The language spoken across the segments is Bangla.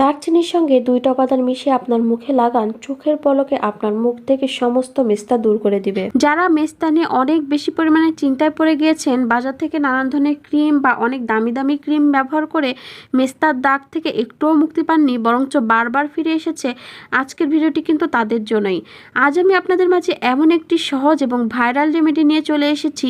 দারচিনির সঙ্গে দুইটা উপাদান মিশিয়ে আপনার মুখে লাগান চোখের পলকে আপনার মুখ থেকে সমস্ত মেস্তা দূর করে দিবে। যারা মেস্তা নিয়ে অনেক বেশি পরিমাণে চিন্তায় পড়ে গিয়েছেন বাজার থেকে নানান ধরনের ক্রিম বা অনেক দামি দামি ক্রিম ব্যবহার করে মেস্তার দাগ থেকে একটুও মুক্তি পাননি বরঞ্চ বারবার ফিরে এসেছে আজকের ভিডিওটি কিন্তু তাদের জন্যই। আজ আমি আপনাদের মাঝে এমন একটি সহজ এবং ভাইরাল রেমেডি নিয়ে চলে এসেছি।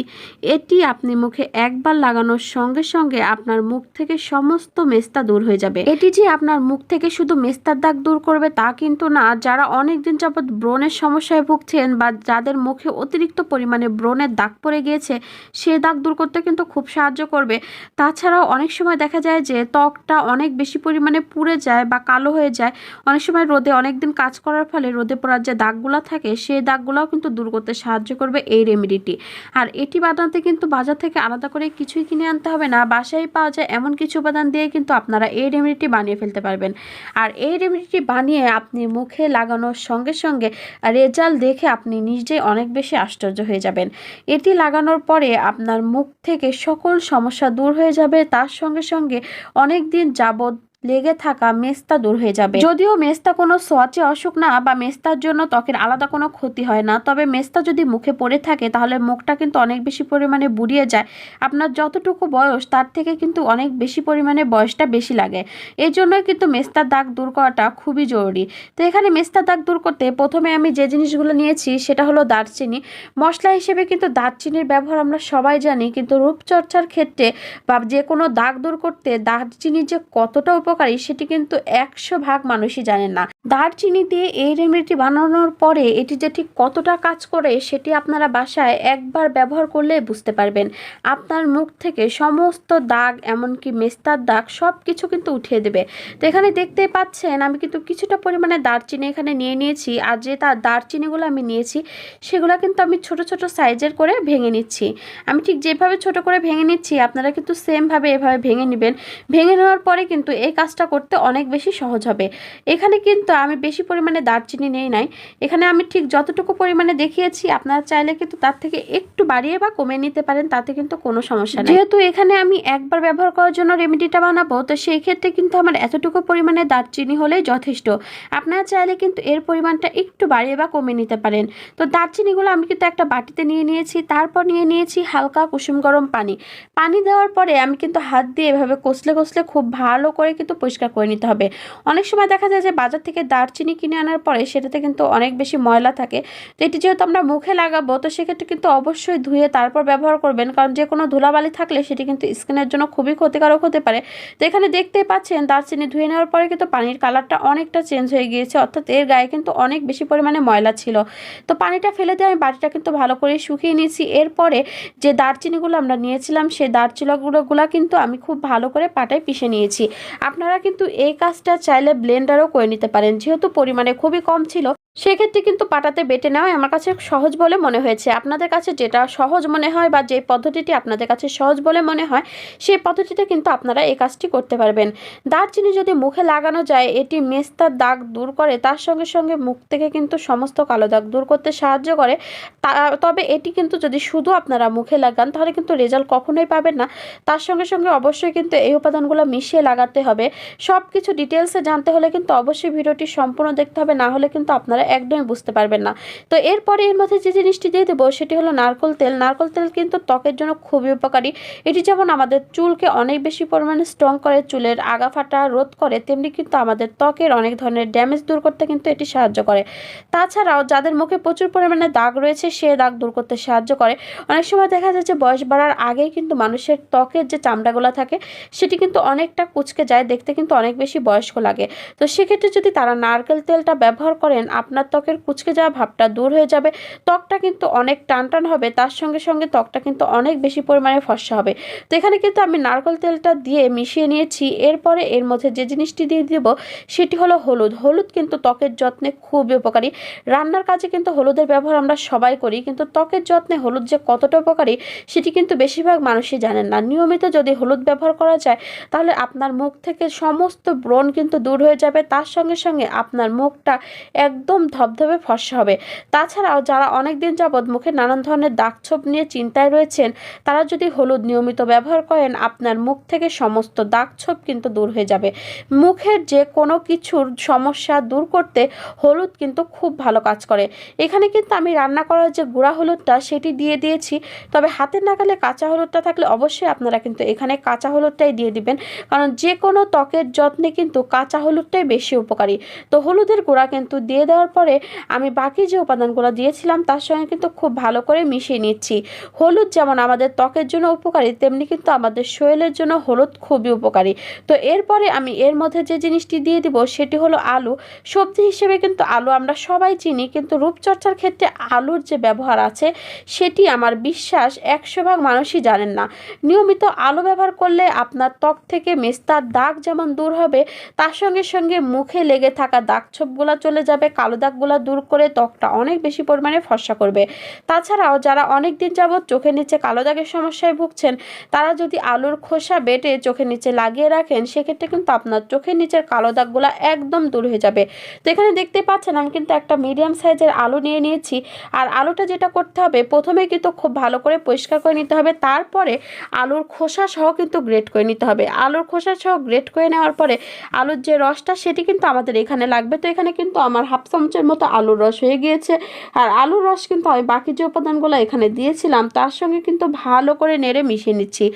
এটি আপনি মুখে একবার লাগানোর সঙ্গে সঙ্গে আপনার মুখ থেকে সমস্ত মেস্তা দূর হয়ে যাবে। এটি যে আপনার মুখ থেকে শুধু মেস্তার দাগ দূর করবে তা কিন্তু না। যারা অনেক দিন যাবৎ ব্রণের সমস্যায় ভুগছেন বা যাদের মুখে অতিরিক্ত পরিমাণে ব্রণের দাগ পড়ে গিয়েছে, সে দাগ দূর করতে কিন্তু খুব সাহায্য করবে। তাছাড়াও অনেক সময় দেখা যায় যে ত্বকটা অনেক বেশি পরিমাণে পুড়ে যায় বা কালো হয়ে যায়। অনেক সময় রোদে অনেক দিন কাজ করার ফলে রোদে পড়ার যে দাগগুলো থাকে সেই দাগগুলোও কিন্তু দূর করতে সাহায্য করবে এই রেমেডিটি। আর এটি বানাতে কিন্তু বাজার থেকে আলাদা করে কিছুই কিনে আনতে হবে না। বাসায় পাওয়া যায় এমন কিছু উপাদান দিয়ে কিন্তু আপনারা এই রেমেডিটি বানিয়ে ফেলতে পারবেন। আর এই রেমেডিটি বানিয়ে আপনি মুখে লাগানোর সঙ্গে সঙ্গে রেজাল্ট দেখে আপনি নিজেই অনেক বেশি আশ্চর্য হয়ে যাবেন। এটি লাগানোর পরে আপনার মুখ থেকে সকল সমস্যা দূর হয়ে যাবে। তার সঙ্গে সঙ্গে অনেক দিন যাবৎ লেগে থাকা মেস্তা দূর হয়ে যাবে। যদিও মেস্তা কোনো সোয়াচে অসুখ না বা মেস্তার জন্য ত্বকের আলাদা কোনো ক্ষতি হয় না, তবে মেস্তা যদি মুখে পড়ে থাকে তাহলে মুখটা কিন্তু অনেক বেশি পরিমাণে বুড়িয়ে যায়। আপনার যতটুকু বয়স তার থেকে কিন্তু অনেক বেশি পরিমাণে বয়সটা বেশি লাগে। এই জন্যই কিন্তু মেস্তার দাগ দূর করাটা খুবই জরুরি। তো এখানে মেস্তার দাগ দূর করতে প্রথমে আমি যে জিনিসগুলো নিয়েছি সেটা হলো দারচিনি। মশলা হিসেবে কিন্তু দারচিনির ব্যবহার আমরা সবাই জানি, কিন্তু রূপচর্চার ক্ষেত্রে বা যে কোনো দাগ দূর করতে দারচিনি যে কতটা উপকারী সেটি কিন্তু একশো ভাগ মানুষই জানেন না। দারচিনি দিয়ে এই রেমেডিটি বানানোর পরে এটি যে ঠিক কতটা কাজ করে সেটি আপনারা বাসায় একবার ব্যবহার করলে বুঝতে পারবেন। আপনার মুখ থেকে সমস্ত দাগ, এমনকি মেস্তার দাগ সব কিছু কিন্তু উঠিয়ে দেবে। তো এখানে দেখতে পাচ্ছেন, আমি কিন্তু কিছুটা পরিমাণে দারচিনি এখানে নিয়ে নিয়েছি আর যে তার দারচিনিগুলো আমি নিয়েছি সেগুলো কিন্তু আমি ছোট ছোট সাইজের করে ভেঙে নিচ্ছি। আমি ঠিক যেভাবে ছোট করে ভেঙে নিচ্ছি, আপনারা কিন্তু সেমভাবে এভাবে ভেঙে নেবেন। ভেঙে নেওয়ার পরে কিন্তু এই কাজটা করতে অনেক বেশি সহজ হবে। এখানে কিন্তু আমি বেশি পরিমাণে দারচিনি নেই নাই। এখানে আমি ঠিক যতটুকু পরিমাণে দেখিয়েছি, আপনারা চাইলে কিন্তু তার থেকে একটু বাড়িয়ে বা কমিয়ে নিতে পারেন, তাতে কিন্তু কোনো সমস্যা নেই। যেহেতু এখানে আমি একবার ব্যবহার করার জন্য রেমেডিটা বানাবো, তো সেই ক্ষেত্রে কিন্তু আমার এতটুকু পরিমাণে দারচিনি হলেই যথেষ্ট। আপনারা চাইলে কিন্তু এর পরিমাণটা একটু বাড়িয়ে বা কমিয়ে নিতে পারেন। তো দারচিনিগুলো আমি কিন্তু একটা বাটিতে নিয়ে নিয়েছি, তারপর নিয়ে নিয়েছি হালকা কুসুম গরম পানি। পানি দেওয়ার পরে আমি কিন্তু হাত দিয়ে এভাবে কষলে কষলে খুব ভালো করে কিন্তু পরিষ্কার করে নিতে হবে। অনেক সময় দেখা যায় যে বাজার থেকে দারচিনি কিনে আনার পরে সেটাতে কিন্তু অনেক বেশি ময়লা থাকে। তো এটি যেহেতু আমরা মুখে লাগাবো, তো সেক্ষেত্রে কিন্তু অবশ্যই ধুয়ে তারপর ব্যবহার করবেন। কারণ যে কোনো ধুলাবালি থাকলে সেটি কিন্তু স্কিনের জন্য খুবই ক্ষতিকারক হতে পারে। তো এখানে দেখতেই পাচ্ছেন দারচিনি ধুয়ে নেওয়ার পরে কিন্তু পানির কালারটা অনেকটা চেঞ্জ হয়ে গিয়েছে। অর্থাৎ এর গায়ে কিন্তু অনেক বেশি পরিমাণে ময়লা ছিল। তো পানিটা ফেলে দিয়ে আমি বাটিটা কিন্তু ভালো করে শুকিয়ে নিয়েছি। এরপরে যে দারচিনিগুলো আমরা নিয়েছিলাম, সেই দারচিনিগুলোগুলো কিন্তু আমি খুব ভালো করে পাটায় পিষে নিয়েছি। আপনারা কিন্তু এই কাজটা চাইলে ব্লেন্ডারও করে নিতে পারেন। যেহেতু পরিমাণে খুবই কম ছিল সেক্ষেত্রে কিন্তু পাটাতে বেটে নেওয়াই আমার কাছে সহজ বলে মনে হয়েছে। আপনাদের কাছে যেটা সহজ মনে হয় বা যে পদ্ধতিটি আপনাদের কাছে সহজ বলে মনে হয়, সেই পদ্ধতিতে কিন্তু আপনারা এই কাজটি করতে পারবেন। দারচিনি যদি মুখে লাগানো যায়, এটি মেস্তার দাগ দূর করে, তার সঙ্গে সঙ্গে মুখ থেকে কিন্তু সমস্ত কালো দাগ দূর করতে সাহায্য করে। তবে এটি কিন্তু যদি শুধু আপনারা মুখে লাগান, তাহলে কিন্তু রেজাল্ট কখনোই পাবেন না। তার সঙ্গে সঙ্গে অবশ্যই কিন্তু এই উপাদানগুলো মিশিয়ে লাগাতে হবে। সব কিছু ডিটেলসে জানতে হলে কিন্তু অবশ্যই ভিডিওটি সম্পূর্ণ দেখতে হবে, না হলে কিন্তু আপনারা একদমই বুঝতে পারবেন না। তো এরপরে এর মধ্যে যে জিনিসটি দিয়ে দেবো, সেটি হলো নারকল তেল। নারকল তেল কিন্তু ত্বকের জন্য খুবই উপকারী। এটি যেমন আমাদের চুলকে অনেক বেশি পরিমাণে স্ট্রং করে, চুলের আগা ফাটা রোধ করে, তেমনি কিন্তু আমাদের ত্বকের অনেক ধরনের ড্যামেজ দূর করতে কিন্তু এটি সাহায্য করে। তাছাড়াও যাদের মুখে প্রচুর পরিমাণে দাগ রয়েছে, সে দাগ দূর করতে সাহায্য করে। অনেক সময় দেখা যাচ্ছে বয়স বাড়ার আগেই কিন্তু মানুষের ত্বকের যে চামড়াগুলো থাকে, সেটি কিন্তু অনেকটা কুচকে যায়, দেখতে কিন্তু অনেক বেশি বয়স্ক লাগে। তো সেক্ষেত্রে যদি তারা নারকেল তেলটা ব্যবহার করেন আপনার ত্বকের কুচকে যাওয়া ভাবটা দূর হয়ে যাবে। ত্বকটা কিন্তু অনেক টান টান হবে, তার সঙ্গে সঙ্গে ত্বকটা কিন্তু অনেক বেশি পরিমাণে ফর্সা হবে। তো এখানে কিন্তু আমি নারকেল তেলটা দিয়ে মিশিয়ে নিয়েছি। এরপরে এর মধ্যে যে জিনিসটি দিয়ে দেব, সেটি হলো হলুদ। হলুদ কিন্তু ত্বকের যত্নে খুবই উপকারী। রান্নার কাজে কিন্তু হলুদের ব্যবহার আমরা সবাই করি, কিন্তু ত্বকের যত্নে হলুদ যে কতটা উপকারী, সেটি কিন্তু বেশিরভাগ মানুষই জানেন না। নিয়মিত যদি হলুদ ব্যবহার করা যায়, তাহলে আপনার মুখ থেকে সমস্ত ব্রণ কিন্তু দূর হয়ে যাবে। তার সঙ্গে সঙ্গে আপনার মুখটা একদম একদম ধবধবে ফর্সা হবে। তাছাড়াও যারা অনেক দিন যাবৎ মুখে নানান ধরনের দাগছোপ নিয়ে চিন্তায় রয়েছেন, তারা যদি হলুদ নিয়মিত ব্যবহার করেন, আপনার মুখ থেকে সমস্ত দাগছোপ কিন্তু দূর হয়ে যাবে। মুখের যে কোনো কিছুর সমস্যা দূর করতে হলুদ কিন্তু খুব ভালো কাজ করে। এখানে কিন্তু আমি রান্না করার যে গুঁড়া হলুদটা, সেটি দিয়ে দিয়েছি। তবে হাতের নাগালে কাঁচা হলুদটা থাকলে অবশ্যই আপনারা কিন্তু এখানে কাঁচা হলুদটাই দিয়ে দিবেন। কারণ যে কোনো ত্বকের যত্নে কিন্তু কাঁচা হলুদটাই বেশি উপকারী। তো হলুদের গুঁড়া কিন্তু দিয়ে দেওয়ার পরে আমি বাকি যে উপাদানগুলো দিয়েছিলাম তার সঙ্গে কিন্তু খুব ভালো করে মিশিয়ে নিচ্ছি। হলুদ যেমন আমাদের ত্বকের জন্য উপকারী, তেমনি কিন্তু আমাদের শরীরের জন্য হলুদ খুবই উপকারী। তো এরপরে আমি এর মধ্যে যে জিনিসটি দিয়ে দিব সেটি হলো আলু। সবজি হিসেবে কিন্তু আলু আমরা সবাই চিনি, কিন্তু রূপচর্চার ক্ষেত্রে আলুর যে ব্যবহার আছে সেটি আমার বিশ্বাস একশো ভাগ মানুষই জানেন না। নিয়মিত আলু ব্যবহার করলে আপনার ত্বক থেকে মেস্তার দাগ যেমন দূর হবে, তার সঙ্গে সঙ্গে মুখে লেগে থাকা দাগ ছোপগুলো চলে যাবে, কালো দাগগুলো দূর করে ত্বকটা অনেক বেশি পরিমাণে ফর্সা করবে। তাছাড়াও যারা অনেক দিন যাবৎ চোখের নিচে কালো দাগের সমস্যায় ভুগছেন, তারা যদি আলুর খোসা বেটে চোখের নিচে লাগিয়ে রাখেন, সেক্ষেত্রে কিন্তু আপনার চোখের নিচের কালো দাগগুলো একদম দূর হয়ে যাবে। তো এখানে দেখতে পাচ্ছেন, আমি কিন্তু একটা মিডিয়াম সাইজের আলু নিয়ে নিয়েছি। আর আলুটা যেটা করতে হবে প্রথমে কিন্তু খুব ভালো করে পরিষ্কার করে নিতে হবে। তারপরে আলুর খোসা সহ কিন্তু গ্রেট করে নিতে হবে। আলুর খোসা সহ গ্রেট করে নেওয়ার পরে আলুর যে রসটা, সেটি কিন্তু আমাদের এখানে লাগবে। তো এখানে কিন্তু আমার হাফ চামচের মতো আলুর রস হয়ে গিয়েছে। আর আলুর রস কিন্তু আমি বাকি যে উপাদানগুলো এখানে দিয়েছিলাম, তার সঙ্গে কিন্তু ভালো করে নেড়ে মিশিয়ে নিচ্ছি।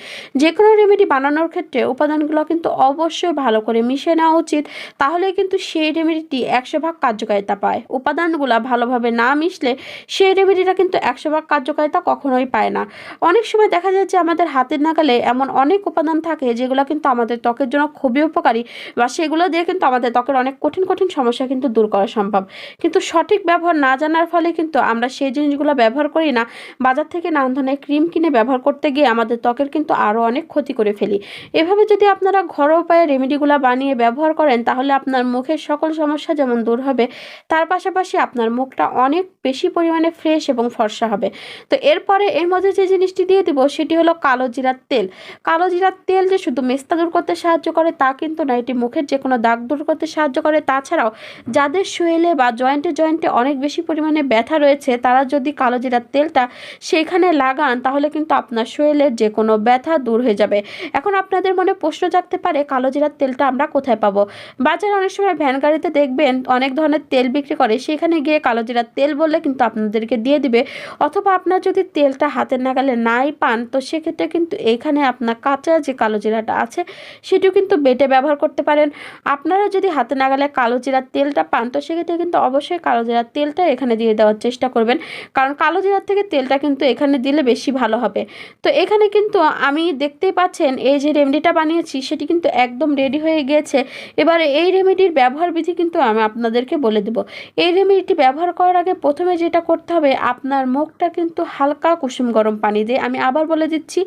যে কোনো রেমেডি বানানোর ক্ষেত্রে উপাদানগুলো কিন্তু অবশ্যই ভালো করে মিশিয়ে নেওয়া উচিত। তাহলে কিন্তু সেই রেমেডিটি একশো ভাগ কার্যকারিতা পায়। উপাদানগুলো ভালোভাবে না মিশলে সেই রেমেডিটা কিন্তু একশো ভাগ কার্যকারিতা কখনোই পায় না। অনেক সময় দেখা যায় যে আমাদের হাতের নাগালে এমন অনেক উপাদান থাকে যেগুলো কিন্তু আমাদের ত্বকের জন্য খুবই উপকারী বা সেগুলো দিয়ে কিন্তু আমাদের ত্বকের অনেক কঠিন কঠিন সমস্যা কিন্তু দূর করা সম্ভব। কিন্তু সঠিক ব্যবহার না জানার ফলে কিন্তু আমরা সেই জিনিসগুলো ব্যবহার করি না। বাজার থেকে নানান ধরনের ক্রিম কিনে ব্যবহার করতে গিয়ে আমাদের ত্বকের কিন্তু আরও অনেক ক্ষতি করে ফেলি। এভাবে যদি আপনারা ঘরোয়া উপায়ে রেমেডিগুলো বানিয়ে ব্যবহার করেন, তাহলে আপনার মুখের সকল সমস্যা যেমন দূর হবে, তার পাশাপাশি আপনার মুখটা অনেক বেশি পরিমাণে ফ্রেশ এবং ফর্সা হবে। তো এরপরে এর মধ্যে যে জিনিসটি দিয়ে দিব, সেটি হলো কালো জিরার তেল। কালো জিরার তেল যে শুধু মেস্তা দূর করতে সাহায্য করে, তা কিন্তু না, এটি মুখের যে কোনো দাগ দূর করতে সাহায্য করে। তাছাড়াও যাদের শরীরে বা জয়েন্টে জয়েন্টে অনেক বেশি পরিমাণে ব্যথা রয়েছে, তারা যদি কালো জিরার তেলটা সেইখানে লাগান, তাহলে কিন্তু আপনার শরীরের যে কোনো ব্যথা দূর হয়ে যাবে। এখন আপনাদের মনে প্রশ্ন জাগতে পারে কালো জিরার তেলটা আমরা কোথায় পাবো? বাজারে অনেক সময় ভ্যান গাড়িতে দেখবেন, অনেক ধরনের তেল বিক্রি করে সেখানে গিয়ে কালো জিরার তেল বললে কিন্তু আপনাদেরকে দিয়ে দিবে। অথবা আপনার যদি তেলটা হাতের নাগালে নাই পান, তো সেক্ষেত্রে কিন্তু এখানে আপনার কাঁচা যে কালো জিরাটা আছে, সেটিও কিন্তু বেটে ব্যবহার করতে পারেন। আপনারা যদি হাতে নাগালে কালো জিরার তেলটা পান, তো সেক্ষেত্রে কিন্তু অবশ্যই কালো জিরার তেলটা এখানে দিয়ে দেওয়ার চেষ্টা করবেন। কারণ কালো জিরার থেকে তেলটা কিন্তু এখানে দিলে বেশি ভালো হবে। তো এখানে কিন্তু আমি দেখতেই পাচ্ছেন, এই যে রেমেডিটা বানিয়েছি সেটি কিন্তু একদম রেডি হয়ে গিয়েছে। এবারে এই রেমেডির ব্যবহার বিধি কিন্তু আমি আপনাদেরকে বলে দেব। এই রেমেডিটি ব্যবহার করার আগে প্রথমে যেটা করতে হবে, আপনার মুখটা কিন্তু হালকা কুসুম গরম পানি দিয়ে, আমি আবার বলে দিচ্ছি,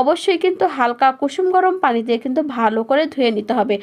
অবশ্যই কিন্তু হালকা কুসুম গরম পানি দিয়ে কিন্তু ভালো করে ধুয়ে নিতে হবে।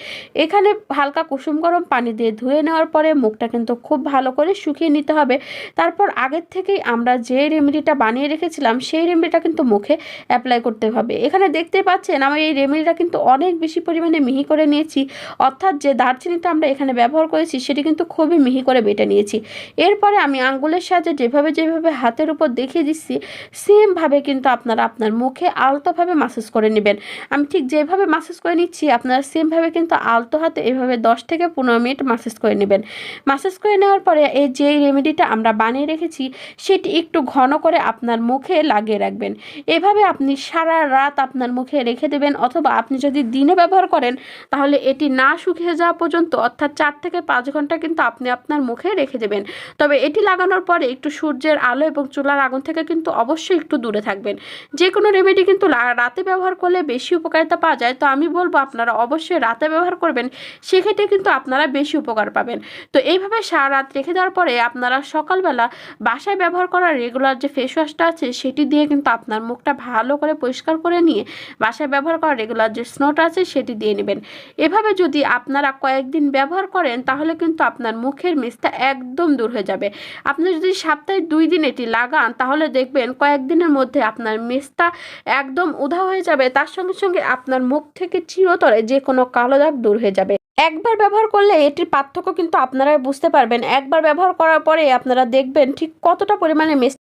এখানে হালকা কুসুম গরম পানি দিয়ে ধুয়ে নেওয়ার পরে মুখটা কিন্তু খুব ভালো করে শুকিয়ে নিতে হবে। তারপর আগের থেকেই আমরা যে রেমেডিটা বানিয়ে রেখেছিলাম, সেই রেমেডিটা কিন্তু মুখে অ্যাপ্লাই করতে হবে। এখানে দেখতে পাচ্ছেন আমি এই রেমেডিটা কিন্তু অনেক বেশি পরিমাণে মিহি করে নিয়েছি। অর্থাৎ যে দারচিনিটা আমরা এখানে ব্যবহার করেছি, সেটি কিন্তু খুবই মিহি করে বেটে নিয়েছি। এরপরে আমি আঙ্গুলের সাহায্যে যেভাবে যেভাবে হাতের উপর দেখিয়ে দিচ্ছি সেমভাবে কিন্তু আপনারা আপনার মুখে আলতোভাবে মাসাজ করে নেবেন। আমি ঠিক যেভাবে মাসাজ করে নিচ্ছি, আপনারা সেমভাবে কিন্তু আলতো হাতে এভাবে দশ থেকে পনেরো মিনিট মাসাজ করে নেবেন। মাসাজ করে নেওয়ার পরে এই যে রেমেডিটা আমরা বানিয়ে রেখেছি, সেটি একটু ঘন করে আপনার মুখে লাগিয়ে রাখবেন। এভাবে আপনি সারা রাত আপনার মুখে রেখে দেবেন অথবা আপনি যদি দিনে ব্যবহার করেন, তাহলে এটি না শুকিয়ে যাওয়া পর্যন্ত, অর্থাৎ চার থেকে পাঁচ ঘণ্টা কিন্তু আপনি আপনার মুখে রেখে দেবেন। তবে এটি লাগানোর পরে একটু সূর্যের আলো এবং চুলার আগুন থেকে কিন্তু অবশ্যই একটু দূরে থাকবেন। যে কোনো রেমেডি কিন্তু রাতে ব্যবহার করলে বেশি উপকারিতা পাওয়া যায়। তো আমি বলব আপনারা অবশ্যই রাতে ব্যবহার করবেন, সেক্ষেত্রে কিন্তু আপনারা বেশি উপকার পাবেন। তো এইভাবে সারা রাত রেখে দেওয়ার পরে আপনারা সকালবেলা বাসায় ব্যবহার করা রেগুলার যে ফেস ওয়াশটা আছে, সেটি দিয়ে কিন্তু আপনার মুখটা ভালো করে পরিষ্কার করে নিয়ে বাসায় ব্যবহার করা রেগুলার যে স্নোটা আছে, সেটি দিয়ে নেবেন। এভাবে যদি আপনারা কয়েকদিন ব্যবহার করেন, তাহলে কিন্তু আপনার মুখের মেস্তা একদম দূর হয়ে যাবে। আপনি যদি সপ্তাহে দুই দিন এটি লাগান, তাহলে দেখবেন কয়েকদিনের মধ্যে আপনার মেস্তা একদম উধা হয়ে যাবে। তার সঙ্গে সঙ্গে আপনার মুখ থেকে চিরতরে যে কোনো কালো দাগ দূর হয়ে যাবে। একবার ব্যবহার করলে এটির পার্থক্য কিন্তু আপনারাই বুঝতে পারবেন। একবার ব্যবহার করার পরে আপনারা দেখবেন ঠিক কতটা পরিমাণে